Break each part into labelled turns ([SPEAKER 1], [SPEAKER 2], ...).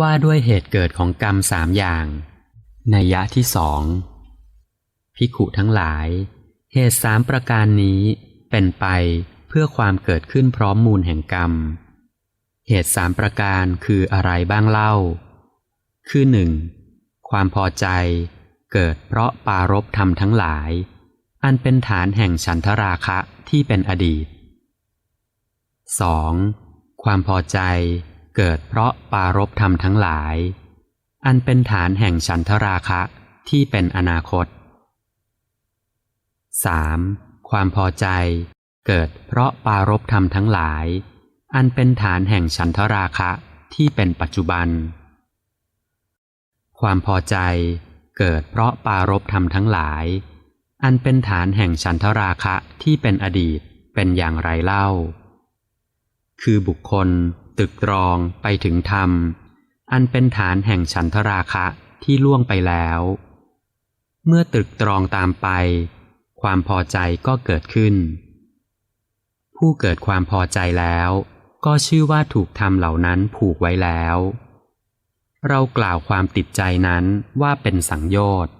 [SPEAKER 1] ว่าด้วยเหตุเกิดของกรรมสามอย่างนัยยะที่สองพิขุทั้งหลาย เหตุสามประการนี้เป็นไปเพื่อความเกิดขึ้นพร้อมมูลแห่งกรรม เหตุสามประการคืออะไรบ้างเล่า คือหนึ่งความพอใจเกิดเพราะปารบธรรมทั้งหลาย อันเป็นฐานแห่งฉันทราคะที่เป็นอดีต 2. ความพอใจ เกิดเพราะปารบธรรมทั้งหลาย อันเป็นฐานแห่งฉันทราคะที่เป็นอนาคต 3. ความพอใจ เกิดเพราะปารบธรรมทั้งหลาย อันเป็นฐานแห่งฉันทราคะที่เป็นปัจจุบัน ความพอใจ เกิดเพราะปารบธรรมทั้งหลาย อันเป็นฐานแห่งฉันทราคะที่เป็นอดีตเป็นอย่างไรเล่า คือบุคคลตึกตรองไปถึงธรรม อันเป็นฐานแห่งฉันทราคะที่ล่วงไปแล้ว เมื่อตึกตรองตามไป ความพอใจก็เกิดขึ้น ผู้เกิดความพอใจแล้ว ก็ชื่อว่าถูกธรรมเหล่านั้นผูกไว้แล้ว เรากล่าวความติดใจนั้นว่าเป็นสังโยชน์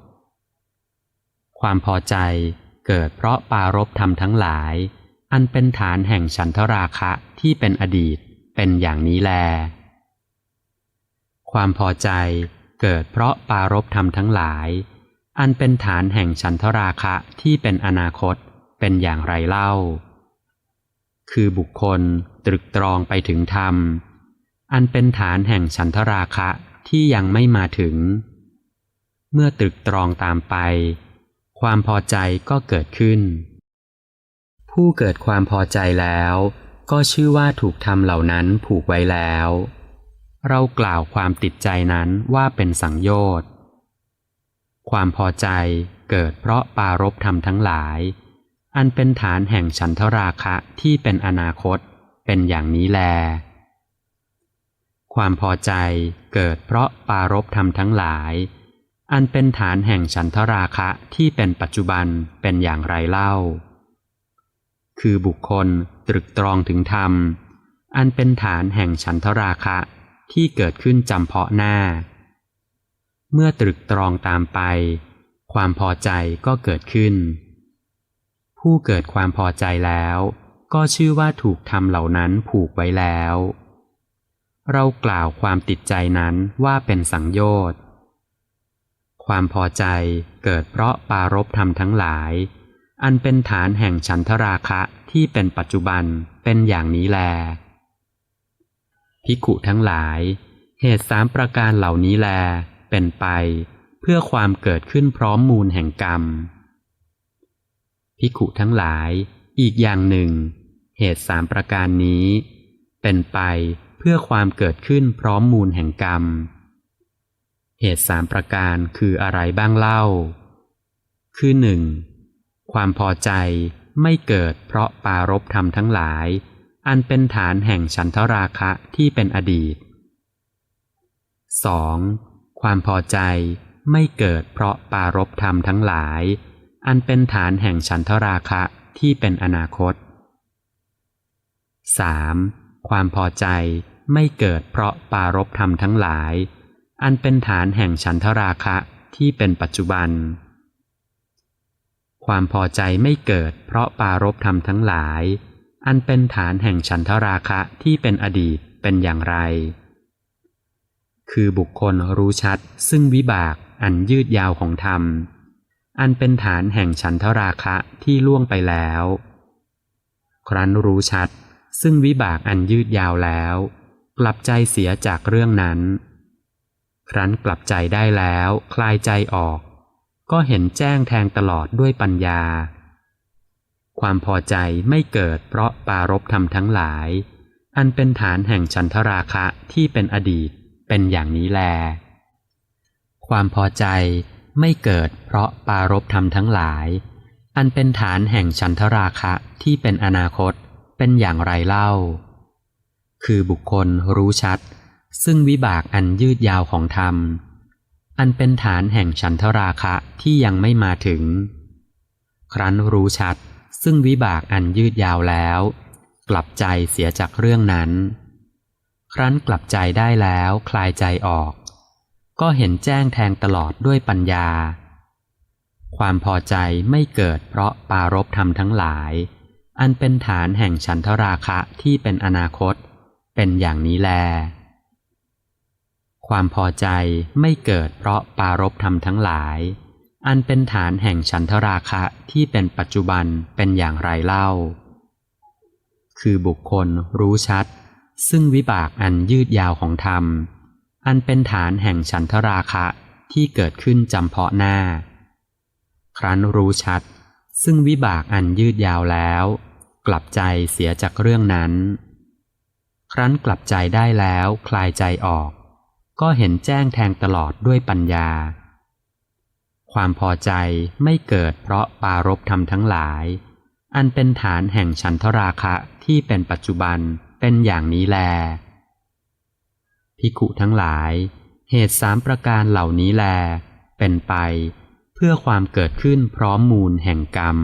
[SPEAKER 1] ความพอใจเกิดเพราะปารบธรรมทั้งหลาย อันเป็นฐานแห่งฉันทราคะ ที่เป็นอดีตเป็นอย่างนี้แล ความพอใจเกิดเพราะปารบธรรมทั้งหลาย อันเป็นฐานแห่งฉันทราคะที่เป็นอนาคตเป็นอย่างไรเล่า คือบุคคลตรึกตรองไปถึงธรรม อันเป็นฐานแห่งฉันทราคะที่ยังไม่มาถึง เมื่อตรึกตรองตามไป ความพอใจก็เกิดขึ้น ผู้เกิดความพอใจแล้ว ก็ชื่อว่าถูกทำเหล่านั้นผูกไว้แล้ว เรากล่าวความติดใจนั้นว่าเป็นสังโยชน์ ความพอใจเกิดเพราะปารบธรรมทั้งหลาย อันเป็นฐานแห่งฉันทราคะที่เป็นอนาคตเป็นอย่างนี้แล ความพอใจเกิดเพราะปารบธรรมทั้งหลาย อันเป็นฐานแห่งฉันทราคะที่เป็นปัจจุบันเป็นอย่างไรเล่า คือบุคคลตรึกตรองถึงธรรม อันเป็นฐานแห่งฉันทราคะที่เกิดขึ้นจำเพาะหน้า เมื่อตรึกตรองตามไป ความพอใจก็เกิดขึ้น ผู้เกิดความพอใจแล้ว ก็ชื่อว่าถูกทำเหล่านั้นผูกไว้แล้ว เรากล่าวความติดใจนั้นว่าเป็นสังโยชน์ ความพอใจเกิดเพราะปารบธรรมทั้งหลาย อันเป็นฐานแห่งฉันทราคะที่เป็นปัจจุบันเป็นอย่างนี้แล พิกุทั้งหลาย เหตุสามประการเหล่านี้แล เป็นไป เพื่อความเกิดขึ้นพร้อมมูลแห่งกรรม พิกุทั้งหลาย อีกอย่างหนึ่ง เหตุสามประการนี้ เป็นไปเพื่อความเกิดขึ้นพร้อมมูลแห่งกรรม เหตุสามประการคืออะไรบ้างเล่า คือหนึ่ง ความพอใจไม่เกิดเพราะปารบธรรมทั้งหลาย อันเป็นฐานแห่งฉันทราคะที่เป็นอดีต 2. ความพอใจไม่เกิดเพราะปารบธรรมทั้งหลาย อันเป็นฐานแห่งฉันทราคะที่เป็นอนาคต 3. ความพอใจไม่เกิดเพราะปารบธรรมทั้งหลาย อันเป็นฐานแห่งฉันทราคะที่เป็นปัจจุบัน ความพอใจไม่เกิดเพราะปารบธรรมทั้งหลาย อันเป็นฐานแห่งฉันทราคะที่เป็นอดีตเป็นอย่างไร คือบุคคลรู้ชัดซึ่งวิบากอันยืดยาวของธรรม อันเป็นฐานแห่งฉันทราคะที่ล่วงไปแล้ว ครั้นรู้ชัดซึ่งวิบากอันยืดยาวแล้ว กลับใจเสียจากเรื่องนั้น ครั้นกลับใจได้แล้ว คลายใจออก ก็เห็นแจ้งแทงตลอดด้วยปัญญา ความพอใจไม่เกิดเพราะปารบธรรมทั้งหลาย อันเป็นฐานแห่งฉันทราคะที่เป็นอดีตเป็นอย่างนี้แล ความพอใจไม่เกิดเพราะปารบธรรมทั้งหลาย อันเป็นฐานแห่งฉันทราคะที่เป็นอนาคตเป็นอย่างไรเล่า คือบุคคลรู้ชัด ซึ่งวิบากอันยืดยาวของธรรม อันเป็นฐานแห่งฉันทราคะที่ยังไม่มาถึง ครั้นรู้ชัดซึ่งวิบากอันยืดยาวแล้ว กลับใจเสียจากเรื่องนั้น ครั้นกลับใจได้แล้วคลายใจออก ก็เห็นแจ้งแทงตลอดด้วยปัญญา ความพอใจไม่เกิดเพราะปารบธรรมทั้งหลาย อันเป็นฐานแห่งฉันทราคะที่เป็นอนาคต เป็นอย่างนี้แล ความพอใจไม่เกิดเพราะปารบธรรมทั้งหลาย อันเป็นฐานแห่งฉันทราคะที่เป็นปัจจุบันเป็นอย่างไรเล่า คือบุคคลรู้ชัด ซึ่งวิบากอันยืดยาวของธรรม อันเป็นฐานแห่งฉันทราคะที่เกิดขึ้นจำเพาะหน้า ครั้นรู้ชัด ซึ่งวิบากอันยืดยาวแล้ว กลับใจเสียจากเรื่องนั้น ครั้นกลับใจได้แล้วคลายใจออก ก็เห็นแจ้งแทงตลอดด้วยปัญญา ความพอใจไม่เกิดเพราะปารบธรรมทั้งหลาย อันเป็นฐานแห่งฉันทราคะที่เป็นปัจจุบันเป็นอย่างนี้แล พิกุทั้งหลาย เหตุสามประการเหล่านี้แล เป็นไป เพื่อความเกิดขึ้นพร้อมมูลแห่งกรรม